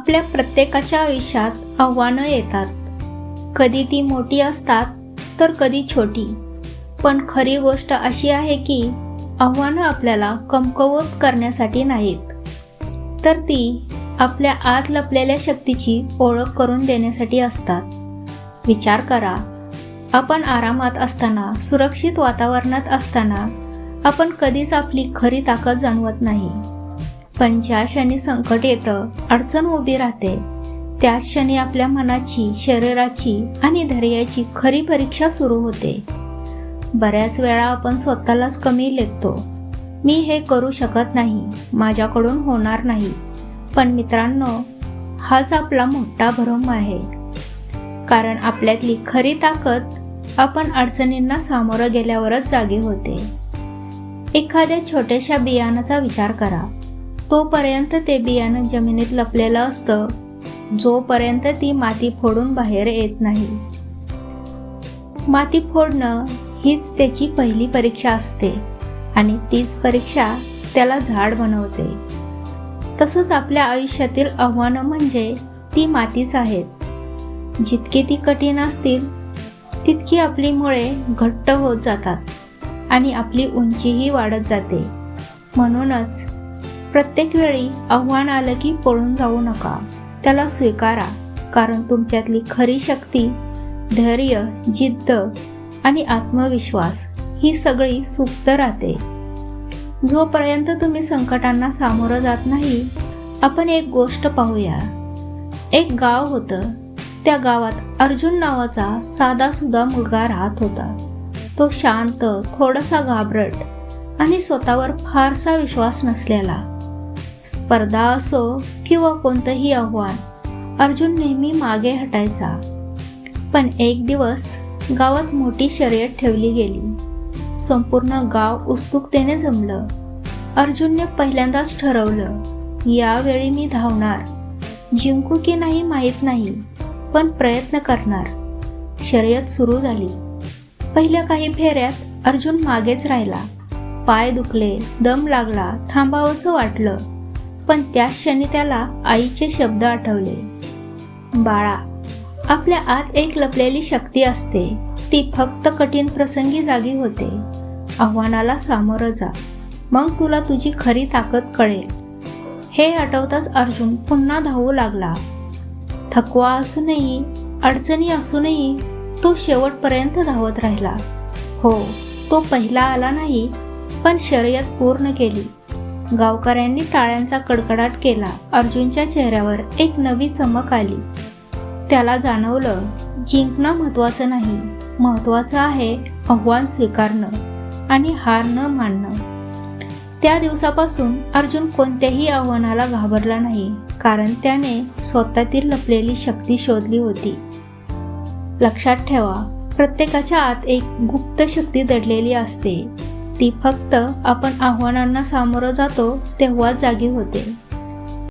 आपल्या प्रत्येकाच्या आयुष्यात आव्हानं येतात. कधी ती मोठी असतात तर कधी छोटी. पण खरी गोष्ट अशी आहे की आव्हानं आपल्याला कमकवत करण्यासाठी नाहीत. तर ती आपल्या आत लपलेल्या शक्तीची ओळख करून देण्यासाठी असतात. विचार करा आपण आरामात असताना सुरक्षित वातावरणात असताना आपण कधीच आपली खरी ताकद जाणवत नाही. पण ज्या क्षणी संकट येतं अडचण उभी राहते. त्याच क्षणी आपल्या मनाची शरीराची आणि धैर्याची खरी परीक्षा सुरू होते. बऱ्याच वेळा आपण स्वतःलाच कमी लेखतो. मी हे करू शकत नाही माझ्याकडून होणार नाही. पण मित्रांनो हाच आपला मोठा भ्रम आहे. कारण आपल्यातली खरी ताकद आपण अडचणींना सामोरं गेल्यावरच जागे होते. एखाद्या छोट्याशा बियाणाचा विचार करा. तोपर्यंत ते बियाणं जमिनीत लपलेलं असतं. जोपर्यंत ती माती फोडून बाहेर येत नाही. माती फोडणं हीच त्याची पहिली परीक्षा असते आणि तीच परीक्षा त्याला झाड बनवते. तसंच आपल्या आयुष्यातील आव्हानं म्हणजे ती मातीच आहेत. जितकी ती कठीण असतील तितकी आपली मुळे घट्ट होत जातात आणि आपली उंचीही वाढत जाते. म्हणूनच प्रत्येक वेळी आव्हान आलं की पळून जाऊ नका. त्याला स्वीकारा कारण तुमच्यातली खरी शक्ती धैर्य जिद्द आणि आत्मविश्वास ही सगळी सुप्त राहते. जोपर्यंत तुम्ही संकटांना सामोरं जात नाही आपण एक गोष्ट पाहूया. एक गाव होतं. त्या गावात अर्जुन नावाचा साधा सुद्धा मुलगा राहत होता. तो शांत थोडासा घाबरट आणि स्वतःवर फारसा विश्वास नसलेला. स्पर्धा असो किंवा कोणतंही आव्हान अर्जुन नेहमी मागे हटायचा. पण एक दिवस गावात मोठी शर्यत ठेवली गेली. संपूर्ण गाव उत्सुकतेने जमलं. अर्जुनने पहिल्यांदाच ठरवलं यावेळी मी धावणार. जिंकू की नाही माहीत नाही पण प्रयत्न करणार. शर्यत सुरू झाली. पहिल्या काही फेऱ्यात अर्जुन मागेच राहिला. पाय दुखले दम लागला थांबावंसं वाटलं. पण त्याच क्षणी त्याला आईचे शब्द आठवले. बाळा आपल्या आत एक लपलेली शक्ती असते. ती फक्त कठीण प्रसंगी जागी होते. आव्हानाला सामोरं जा. मग तुला तुझी खरी ताकद कळेल. हे आठवताच अर्जुन पुन्हा धावू लागला. थकवा असूनही अडचणी असूनही तो शेवटपर्यंत धावत राहिला. हो तो पहिला आला नाही पण शर्यत पूर्ण केली. गावकऱ्यांनी टाळ्यांचा कडकडाट केला. अर्जुनच्या चेहऱ्यावर एक नवी चमक आली. त्याला जाणवलं जिंकणं महत्वाचं नाही. महत्वाचं आहे आव्हान स्वीकारणं आणि हार न मानणं. त्या दिवसापासून अर्जुन कोणत्याही आव्हानाला घाबरला नाही कारण त्याने स्वतःतील लपलेली शक्ती शोधली होती. लक्षात ठेवा प्रत्येकाच्या आत एक गुप्त शक्ती दडलेली असते. ती फक्त आपण आव्हानांना सामोरं जातो तेव्हा जागी होते.